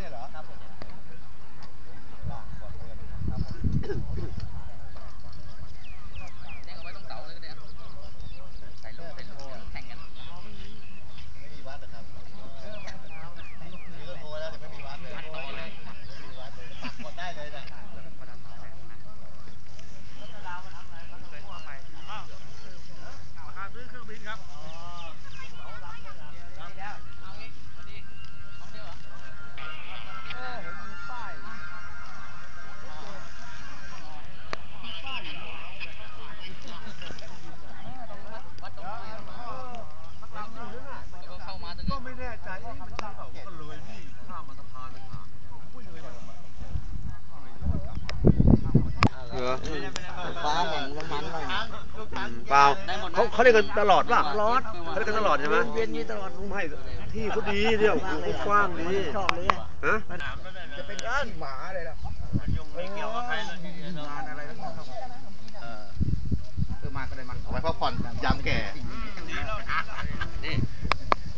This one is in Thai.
เนี่ยเหรอครับผมล่างก่อนเตือนครับผมเด้งเอาไว้ตรงเสาเลยก็ได้ครับใส่ลงใส่ลงแข่งกันไม่มีวัดนะครับนี่ก็โทรแล้วแต่ไม่มีวัดเลยไม่มีวัดเลยปักกดได้เลยนะราคาซื้อเครื่องบินครับ นี้ไม่แน่ใจเอ๊ะมันใช่เปล่าก็เลยนี่ข้ามมาสะพานเลยค่ะอุ้ยเลยมาทำไมเหรอฟ้าแหล่งน้ำมันหน่อยลูกช้างเปล่าเขาเขาเรียกกันตลอดป่ะตลอดเขาเรียกกันตลอดใช่ไหมเวียนนี้ตลอดไม่ที่เขาดีเดียวกว้างดีชอบเลยฮะจะเป็นก้านหมาเลยล่ะไม่เกี่ยวกับใครเลยงานอะไรแล้วก็เออเออมาก็ได้มาเอาไว้พักผ่อนยามแก่สิ่ง